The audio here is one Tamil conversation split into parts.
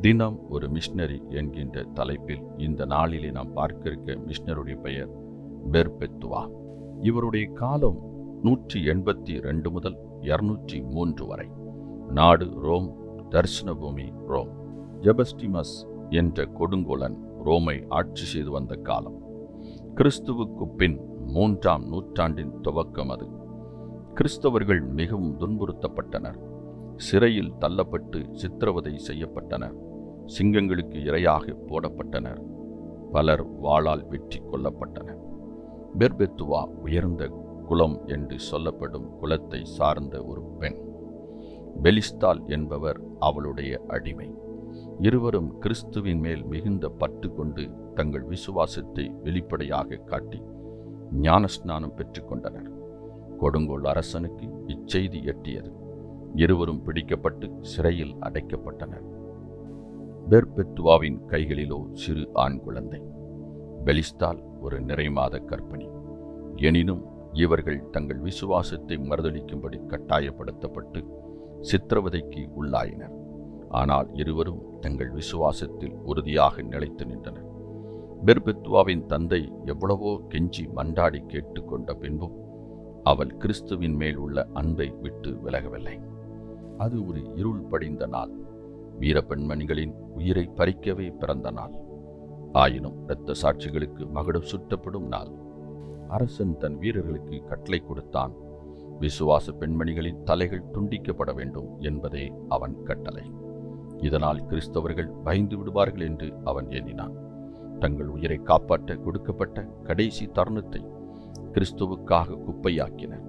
தினம் ஒரு மிஷினரி என்கின்ற தலைப்பில் இந்த நாளிலே நாம் பார்க்க இருக்க மிஷினருடைய பெயர் பெர்பெத்துவா இவருடைய காலம் நூற்றி எண்பத்தி ரெண்டு முதல் இருநூற்றி மூன்று வரை. நாடு ரோம் தரிசன பூமி ரோம். ஜெபஸ்டிமஸ் என்ற கொடுங்கோலன் ரோமை ஆட்சி செய்து வந்த காலம். கிறிஸ்துவுக்கு பின் மூன்றாம் நூற்றாண்டின் துவக்கம் அது. கிறிஸ்தவர்கள் மிகவும் துன்புறுத்தப்பட்டனர். சிறையில் தள்ளப்பட்டு சித்திரவதை செய்யப்பட்டனர். சிங்கங்களுக்கு இரையாக போடப்பட்டனர். பலர் வாளால் வெற்றி கொல்லப்பட்டனர். பெர்பெத்துவா உயர்ந்த குலம் என்று சொல்லப்படும் குலத்தை சார்ந்த ஒரு பெண். பெலிஸ்தால் என்பவர் அவளுடைய அடிமை. இருவரும் கிறிஸ்துவின் மேல் மிகுந்த பற்று கொண்டு தங்கள் விசுவாசத்தை வெளிப்படையாக காட்டி ஞானஸ்நானம் பெற்றுக்கொண்டனர் கொடுங்கோல் அரசனுக்கு இச்செய்தி எட்டியது. இருவரும் பிடிக்கப்பட்டு சிறையில் அடைக்கப்பட்டனர். பெர்பெத்துவாவின் கைகளிலோ சிறு ஆண் குழந்தை. பெலிஸ்தால் ஒரு நிறைமாத கற்பணி எனினும் இவர்கள் தங்கள் விசுவாசத்தை மறுதளிக்கும்படி கட்டாயப்படுத்தப்பட்டு சித்திரவதைக்கு உள்ளாயினர். ஆனால் இருவரும் தங்கள் விசுவாசத்தில் உறுதியாக நிலைத்து நின்றனர். பெர்பெத்துவாவின் தந்தை எவ்வளவோ கெஞ்சி மண்டாடி கேட்டுக்கொண்ட பின்பும் அவள் கிறிஸ்துவின் மேல் உள்ள அன்பை விட்டு விலகவில்லை. அது ஒரு இருள் படிந்த நாள். வீரப்பெண்மணிகளின் உயிரை பறிக்கவே பிறந்த நாள். ஆயினும் இரத்த சாட்சிகளுக்கு மகுடம் சுட்டப்படும் நாள். அரசன் தன் வீரர்களுக்கு கட்டளை கொடுத்தான். விசுவாச பெண்மணிகளின் தலைகள் துண்டிக்கப்பட வேண்டும் என்பதே அவன் கட்டளை. இதனால் கிறிஸ்தவர்கள் பயந்து விடுவார்கள் என்று அவன் எண்ணினான். தங்கள் உயிரை காப்பாற்ற கொடுக்கப்பட்ட கடைசி தருணத்தை கிறிஸ்துவுக்காக குப்பையாக்கினர்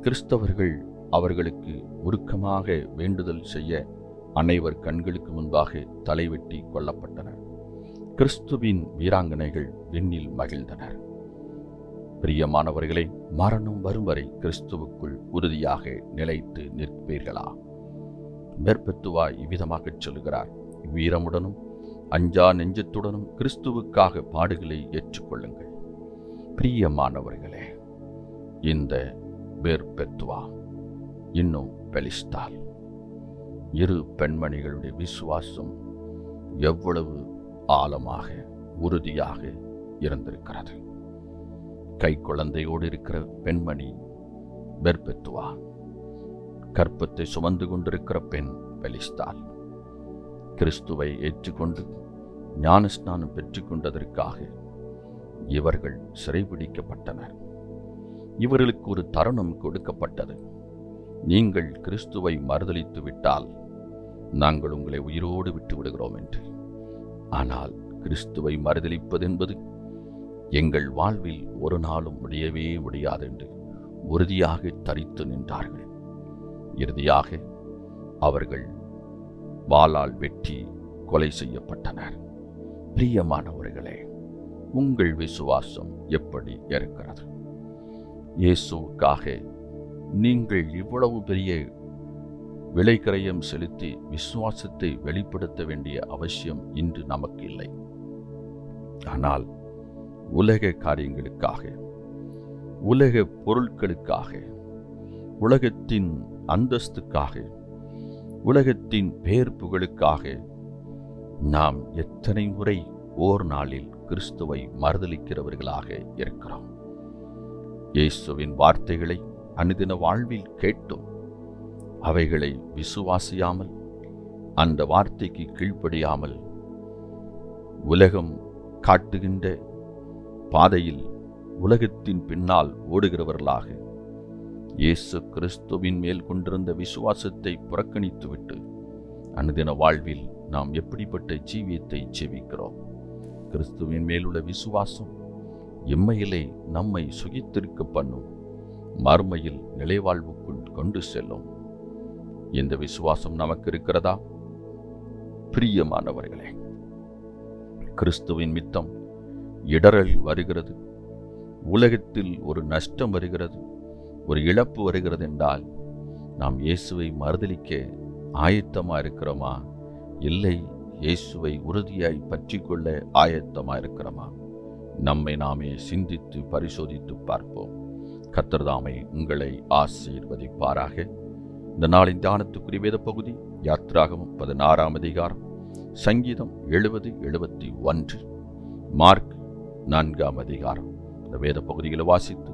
கிறிஸ்தவர்கள் அவர்களுக்கு உருக்கமாக வேண்டுதல் செய்ய அனைவர் கண்களுக்கு முன்பாக தலைவெட்டி கொல்லப்பட்டனர். கிறிஸ்துவின் வீராங்கனைகள் விண்ணில் மகிழ்ந்தனர். பிரியமானவர்களே மரணம் வரும் வரை கிறிஸ்துவுக்குள் உறுதியாக நிலைத்து நிற்பீர்களா? பெர்பெத்துவா இவ்விதமாகச் சொல்லுகிறார். வீரமுடனும் அஞ்சா நெஞ்சத்துடனும் கிறிஸ்துவுக்காக பாடுகளை ஏற்றுக்கொள்ளுங்கள். பிரியமானவர்களே இந்த பெர்பெத்துவா இன்னும் பெலிஸ்தால். இரு பெண்மணிகளுடைய விசுவாசம் எவ்வளவு ஆழமாக உறுதியாக இருந்திருக்கிறது. கை குழந்தையோடு இருக்கிற பெண்மணி பெர்பெத்துவா கற்பத்தை சுமந்து கொண்டிருக்கிற பெண் பெலிஸ்தால் கிறிஸ்துவை ஏற்றுக்கொண்டு ஞானஸ்நானம் பெற்றுக்கொண்டதற்காக இவர்கள் சிறைபிடிக்கப்பட்டனர். இவர்களுக்கு ஒரு தருணம் கொடுக்கப்பட்டது. நீங்கள் கிறிஸ்துவை மறுதளித்து விட்டால் நாங்கள் உங்களை உயிரோடு விட்டு விடுகிறோம் என்று. ஆனால் கிறிஸ்துவை மறுதளிப்பது என்பது எங்கள் வாழ்வில் ஒரு நாளும் முடியவே முடியாது என்று உறுதியாக தரித்து நின்றார்கள். இறுதியாக அவர்கள் வாளால் வெட்டி கொலை செய்யப்பட்டனர். பிரியமானவர்களே உங்கள் விசுவாசம் எப்படி இருக்கிறது? இயேசுக்காக நீங்கள் இவ்வளவு பெரிய விலைக்கரையம் செலுத்தி விசுவாசத்தை வெளிப்படுத்த வேண்டிய அவசியம் இன்று நமக்கு இல்லை ஆனால் உலக காரியங்களுக்காக உலக பொருட்களுக்காக உலகத்தின் அந்தஸ்துக்காக உலகத்தின் பேர்ப்புகளுக்காக புகழுக்காக நாம் எத்தனை முறை ஓர் நாளில் கிறிஸ்துவை மறுதளிக்கிறவர்களாக இருக்கிறோம். இயேசுவின் வார்த்தைகளை அனுதின வாழ்வில் கேட்டும். அவைகளை விசுவாசியாமல் அந்த வார்த்தைக்கு கீழ்ப்படியாமல் உலகம் காட்டுகின்ற பாதையில் உலகத்தின் பின்னால் ஓடுகிறவர்களாக இயேசு கிறிஸ்துவின் மேல் கொண்டிருந்த விசுவாசத்தை புறக்கணித்துவிட்டு அனுதின வாழ்வில் நாம் எப்படிப்பட்ட ஜீவியத்தை ஜீவிக்கிறோம் கிறிஸ்துவின் மேலுள்ள விசுவாசம் இம்மையிலே நம்மை சுகித்திருக்க பண்ணும். மறுமையில் நிலைவாழ்வுக்குள் கொண்டு செல்லும். இந்த விசுவாசம் நமக்கு இருக்கிறதா பிரியமானவர்களே கிறிஸ்துவின் மித்தம் இடரல் வருகிறது. உலகத்தில் ஒரு நஷ்டம் வருகிறது. ஒரு இழப்பு வருகிறது என்றால் நாம் இயேசுவை மறுதளிக்க ஆயத்தமாக இருக்கிறோமா? இல்லை இயேசுவை உறுதியாய் பற்றி கொள்ள ஆயத்தமாக இருக்கிறோமா? நம்மை நாமே சிந்தித்து பரிசோதித்து பார்ப்போம். கத்தர்தாமை உங்களை ஆசீர்வதிப்பாராக. இந்த நாளின் தியானத்துக்குரிய வேத பகுதி யாத்ராகவும் பதினாறாம் அதிகாரம் சங்கீதம் எழுபது எழுபத்தி ஒன்று மார்க் நான்காம் அதிகாரம். இந்த வேத பகுதிகளை வாசித்து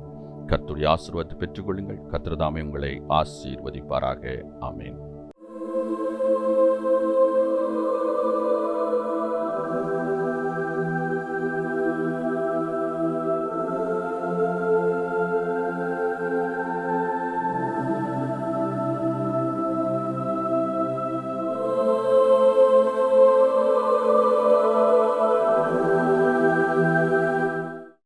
கர்த்தருடைய ஆசீர்வாதத்தை பெற்றுக்கொள்ளுங்கள். கர்த்தர்தாமே உங்களை ஆசீர்வதிப்பாராக. ஆமேன்.